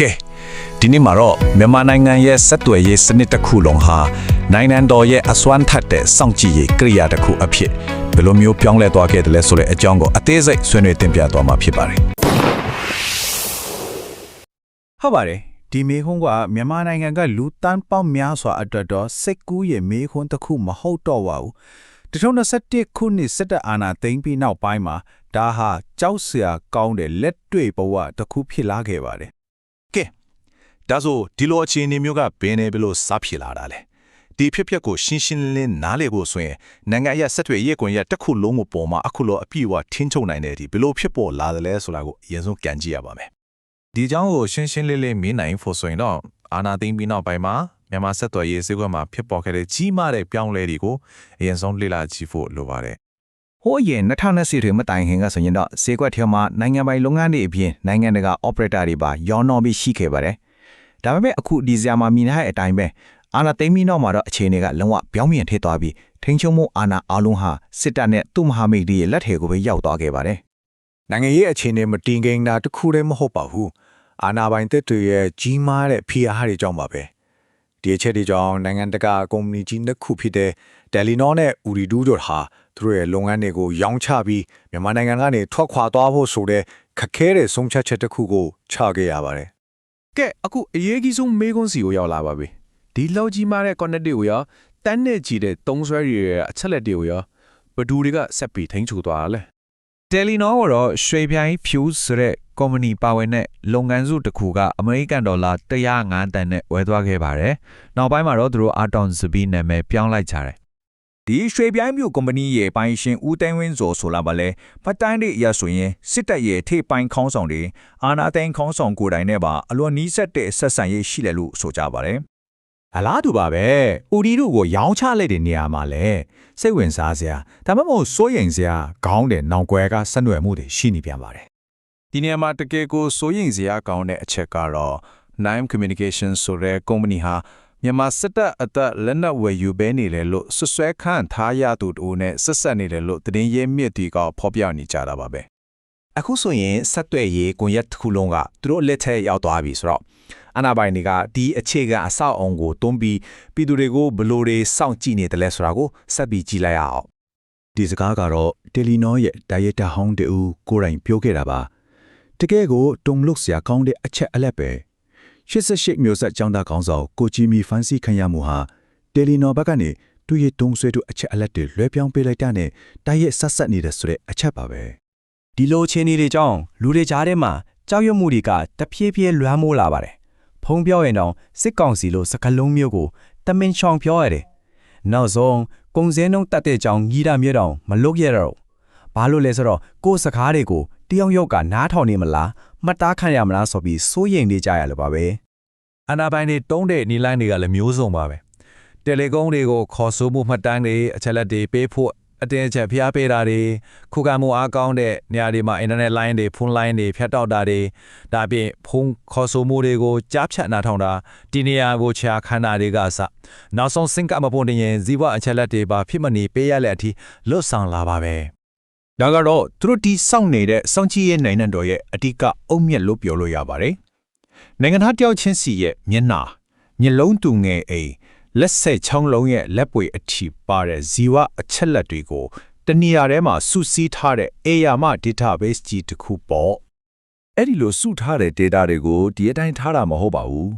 ကဲဒီနေ့မှာတော့မြန်မာနိုင်ငံရဲ့စက်သွယ်ရေးစနစ်တစ်ခုလုံးဟာနိုင်ငံတော်ရဲ့အစွမ်းထက်တဲ့စောင့်ကြည့်ရေးကိရိယာတစ်ခုအဖြစ်ဘယ်လိုမျိုးပြောင်းလဲသွားခဲ့တယ်လဲဆိုတဲ့အကြောင်းကိုအသေးစိတ်ဆွေးနွေးတင်ပြသွားမှာဖြစ်ပါတယ်ဟုတ်ပါတယ်ဒီမေခွန်းကမြန်မာနိုင်ငံကလူတန်းပေါင်းများစွာအတွက်တော့စိတ်ကူးရဲ့မေခွန်းတစ်ခုမဟုတ်တော့ပါဘူး2021ခုနှစ်စစ်တပ်အာဏာသိမ်းပြီးနောက်ပိုင်းမှာဒါဟာကြောက်စရာကောင်းတဲ့လက်တွေ့ဘဝတစ်ခုဖြစ်လာခဲ့ပါတယ်ကဲ ဒါဆိုဒီလိုအခြေအနေမျိုးကဘယ်နဲ့ဘယ်လိုစဖြစ်လာတာလဲဒီဖြစ်ပျက်ကိုရှင်းရှင်းလင်းလင်းနားလည်ဖို့ဆိုရင်နိုင်ငံရဲ့ဆက်သွယ်ရေးကွန်ရက်တစ်ခုလုံးကိုပေါ်မှာအခုလိုအပြည့်အဝထင်းချုံနိုင်တဲ့ဒီဘယ်လိုဖြစ်ပေါ်လာတယ်လဲဆိုတာကိုအရင်ဆုံးကြံကြည့်ရပါမယ်ဒီအကြောင်းကိုရှင်းရှင်းလင်းလင်းမင်းနိုင်ဖို့ဆိုရင်တော့အာနာသိမ့်ပြီးနောက်ပိုင်းမှာမြန်မာဆက်သွယ်ရေးစည်းကွက်မှာဖြစ်ပေါ်ခဲ့တဲ့ကြီးမားတဲ့ပြောင်းလဲတွေကိုအရင်ဆုံးလေ့လာကြည့်ဖို့လိုပါတယ်ဟိုးအရင်2020တွေမတိုင်ခင်ကဆိုရင်တော့ဈေးကွက်ထဲမှာနိုင်ငံပိုင်လုပ်ငန်းတွေအပြင်နိုင်ငံတကာ operator တွေပါရောင်းတော့ပြီးရှိခဲ့ပါတယ်။ ဒါပေမဲ့အခုဒီဇာမှာမြင်ရတဲ့အတိုင်းပဲအာနာသိမ့်ပြီးနောက်မှာတော့အခြေအနေကလုံးဝပြောင်းပြန်ထစ်သွားပြီးထိန်းချုပ်မှုအာဏာအလုံးဟာစစ်တပ်နဲ့သူ့မဟာမိတ်တွေရဲ့လက်ထဲကိုပဲရောက်သွားခဲ့ပါတယ်နိုင်ငံရေးအခြေအနေမတည်ငြိမ်တာတစ်ခုတည်းမဟုတ်ပါဘူးအာဏာပိုင်တပ်တွေရဲ့ကြီးမားတဲ့ဖိအားတွေကြောင့်ပါပဲဒီအချက်တွေကြောင့်နိုင်ငံတကာကုမ္ပဏီကြီးနှစ်ခုဖြစ်တဲ့ Telenor နဲ့ Ooredoo တို့ဟာသူတို့ရဲ့လုပ်ငန်းတွေကိုရောင်းချပြီးမြန်မာနိုင်ငံကနေထွက်ခွာသွားဖို့ဆိုတဲ့ခက်ခဲတဲ့ဆုံးဖြတ်ချက်တစ်ခုကိုချခဲ့ရပါတယ် ကဲအခုအရေးကြီးဆုံးမေးခွန်းစီကိုရောက်လာပါပြီဒီလောက်ကြီးမားတဲ့ connect တွေကိုရောတန်းနဲ့ကြီးတဲ့သုံးဆွဲတွေရဲ့အချက်လက်တွေကိုရောဘယ်သူတွေကဆက်ပြီးထိန်းချုပ်သွားတာလဲ Telenor ကတော့ရွှေပြိုင် Fuse ဆိုတဲ့ကုမ္ပဏီပါဝင်တဲ့လုပ်ငန်းစုတစ်ခုကအမေရိကန်ဒေါ်လာ105တန်နဲ့ဝယ်သွားခဲ့ပါတယ်။နောက်ပိုင်းမှာတော့သူတို့အာတောင်စပီနာမည်ပြောင်းလိုက်ကြတယ် ဒီရွှေပြိုင်းမျိုးကုမ္ပဏီရဲ့ပိုင်ရှင်ဦးတိုင်းဝင်းစောဆိုလာပါလဲဖတ်တိုင်းတွေအရဆိုရင်စစ်တပ်ရဲ့ထိပ်ပိုင်းခေါင်းဆောင်တွေအာနာသိန်းခေါင်းဆောင်ကိုယ်တိုင်နဲ့ပါအလွန်နီးစပ်တဲ့ဆက်ဆံရေးရှိတယ်လို့ဆိုကြပါတယ်အလားတူပါပဲ။ UD တို့ကိုရောင်းချလိုက်တဲ့နေရာမှာလည်းစိတ်ဝင်စားစရာဒါမှမဟုတ်စိုးရိမ်စရာခေါင်းတဲ့နောင်ကွယ်ကဆက်နွယ်မှုတွေရှိနေပြန်ပါတယ်ဒီနေရာမှာတကယ်ကိုစိုးရိမ်စရာကောင်းတဲ့အချက်ကတော့ Nine Communication ဆိုတဲ့ကုမ္ပဏီဟာ မြန်မာစစ်တပ်အသက်လက်နက်ဝယ်ယူပေးနေတယ်လို့ဆွဆွဲခန့်ထားရသူတို့နဲ့ဆက်ဆက်နေတယ်လို့သတင်းရေးမြစ်တွေကဖော်ပြနေကြတာပါပဲအခုဆိုရင်ဆက်သွယ်ရေးကွန်ရက်တစ်ခုလုံးကသူတို့လက်ထက်ရောက်သွားပြီဆိုတော့အနာပိုင်တွေကဒီအခြေခံအဆောက်အုံကိုတွန်းပြီးပြည်သူတွေကိုဘယ်လိုတွေစောင့်ကြည့်နေတယ်လဲဆိုတာကိုဆက်ပြီးကြည့်လိုက်ရအောင်ဒီစကားကတော့တယ်လီနောရဲ့ဒါရိုက်တာဟောင်းတူကိုယ်တိုင်ပြောခဲ့တာပါတကယ်ကိုတုံလုတ်စရာကောင်းတဲ့အချက်အလက်ပဲ 88မျိုးဆက်ចောင်းသားခေါင်းဆောင်ကိုချီမီဖန်စီခံရမှုဟာတယ်လီနောဘက်ကနေသူ့ရဲ့တုံဆွဲတို့အချက်အလက်တွေလွှဲပြောင်းပေးလိုက်တာနဲ့တိုက်ရိုက်ဆက်ဆက်နေတဲ့ဆိုတဲ့အချက်ပါပဲဒီလိုချင်းတွေကြောင့်လူတွေကြားထဲမှာကြောက်ရွံ့မှုတွေကတဖြည်းဖြည်းလွှမ်းမိုးလာပါတယ်။ဖုံးပြောရင်တော့စစ်ကောင်စီလိုစကလုံးမျိုးကိုတမင်ချောင်ပြောရတယ်။နောက်ဆုံးကုံစင်းနှုံတက်တဲ့ကြောင်ကြီးတာမြေတောင်မလုတ်ရတော့ဘူး။ဘာလို့လဲဆိုတော့ကိုယ်စကားတွေကိုတယောက်ယောက်ကနားထောင်နေမလား မှတ်သားခံရမလားဆိုပြီးစိုးရိမ်နေကြရလို့ပါပဲ။အာနာပိုင်တွေတုံးတဲ့နီလိုင်းတွေကလည်းမျိုးစုံပါပဲ။တယ်လီကုန်းတွေကိုခေါ်ဆိုမှုမှတ်တမ်းတွေအချက်လက်တွေပေးဖို့အတင်းအချက်ဖျားပေးတာတွေခုခံမှုအားကောင်းတဲ့နေရာတွေမှာအင်တာနက်လိုင်းတွေဖုန်းလိုင်းတွေဖြတ်တောက်တာတွေဒါပြင်ဖုန်းခေါ်ဆိုမှုတွေကိုကြားဖြတ်နာထောင်တာဒီနေရာကိုချာခန္ဓာတွေကစနောက်ဆုံးစင်ကမပွန်တင်ရင်ဇီဝအချက်လက်တွေပါဖြစ်မနေပေးရလက်အထိလွတ်ဆောင်လာပါပဲ ဒါကတော့သူတို့ဒီစောင့်နေတဲ့စောင့်ကြည့်ရေးနိုင်ငံတော်ရဲ့အဓိကအုံမြက်လို့ပြောလို့ရပါတယ်နိုင်ငံသားတယောက်ချင်းစီရဲ့မျက်နှာမျက်လုံးတူငယ်အိမ်လက်ဆက်ချောင်းလုံးရဲ့လက်ပွေအထိပါတဲ့ဇီဝအချက်လက်တွေကိုတနေရာထဲမှာစုစည်းထားတဲ့ AYAMA database ကြီးတစ်ခုပေါ့အဲ့ဒီလိုစုထားတဲ့ data တွေကိုဒီအတိုင်းထားတာမဟုတ်ပါဘူး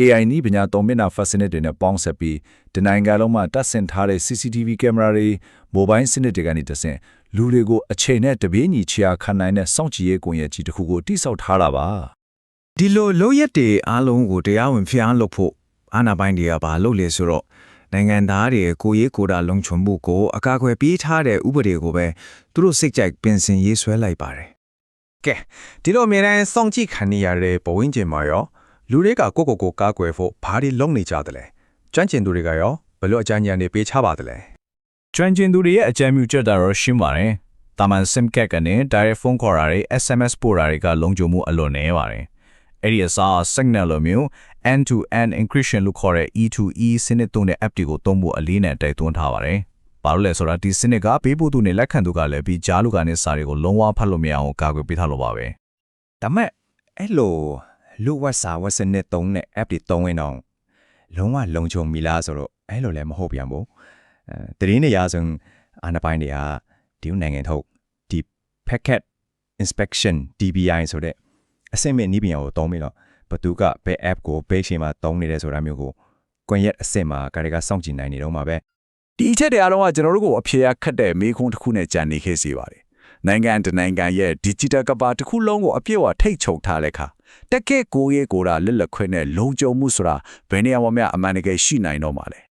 AI နည်းပညာသုံးမျက်နှာ facility တွေနဲ့ပေါင်းဆက်ပြီးဒီနိုင်ငံလုံးမှာတပ်ဆင်ထားတဲ့ CCTV ကင်မရာတွေ mobile စနစ်တွေကနေတဆင့်လူတွေကိုအချိန်နဲ့တပြေးညီချရာခံနိုင်တဲ့စောင့်ကြည့်ရေးကွန်ရက်ကြီးတစ်ခုကိုတိစောက်ထားတာပါဒီလိုလိုရက်တွေအားလုံးကိုတရားဝင်ဖျားလုပ်ဖို့အာဏာပိုင်တွေကပါလုပ်လေဆိုတော့နိုင်ငံသားတွေကိုယ်ရေးကိုယ်တာလုံခြုံမှုကိုအကာအကွယ်ပေးထားတဲ့ဥပဒေကိုပဲသူတို့စိတ်ကြိုက်ပင်စင်ရေးဆွဲလိုက်ပါတယ်ကဲဒီလိုအမြဲတမ်းစောင့်ကြည့်ခံနေရတဲ့ဘဝင်းကျင်မှာရော လူတွေကကိုယ့်ကိုယ်ကိုကာကွယ်ဖို့ဘာတွေလုပ်နေကြသလဲကျွမ်းကျင်သူတွေကရောဘယ်လိုအကြံဉာဏ်တွေပေးချပါသလဲကျွမ်းကျင်သူတွေရဲ့အကြံပြုချက်တာတော့ရှင်းပါတယ်။တာမန် SIM card ကနေ direct phone ခေါ်တာတွေ SMS ပို့တာတွေကလုံခြုံမှုအလွန်နည်းပါတယ်။အဲ့ဒီအစား signal လိုမျိုး end to end encryption လို့ခေါ်တဲ့ E2E စနစ်သုံးတဲ့ app တွေကိုသုံးဖို့အလေးနဲ့တိုက်တွန်းထားပါတယ်။ဘာလို့လဲဆိုတော့ဒီစနစ်ကပေးပို့သူနဲ့လက်ခံသူကလည်းပြီးကြားလူကနေစာတွေကိုလုံးဝဖတ်လို့မရအောင်ကာကွယ်ပေးထားလို့ပါပဲဒါမဲ့အဲ့လို လူဝက်စာဝက်စနစ်သုံးတဲ့ app တွေသုံးရင်တော့လုံးဝလုံခြုံပြီလားဆိုတော့အဲ့လိုလည်းမဟုတ်ပြန်ဘူးအဲတရင်နေရာဆိုအာနာပိုင်းတွေကဒီနိုင်ငံထုတ်ဒီ packet inspection DBI ဆိုတဲ့အဆင့်မြင့်နည်းပညာကိုသုံးပြီးတော့ဘသူကဘယ် app ကိုဘယ်ချိန်မှာသုံးနေတယ်ဆိုတာမျိုးကိုကွန်ရက်အဆင့်မှာကာရီကစောင့်ကြည့်နိုင်နေတော့မှာပဲဒီအချက်တွေအားလုံးကကျွန်တော်တို့ကိုအဖြေရခတ်တဲ့မေးခွန်းတစ်ခုနဲ့ကြံနေခဲ့စေပါတယ်။နိုင်ငံတကာနိုင်ငံရဲ့ digital ကဘာတစ်ခုလုံးကိုအပြည့်အဝထိတ်ချုပ်ထားတဲ့အခါ တက်ကဲကိုရေးကိုတာလက်လက်ခွဲနဲ့လုံခြုံမှုဆိုတာဘယ်နေရာမှာမှအမှန်တကယ်ရှိနိုင်တော့မှာလဲ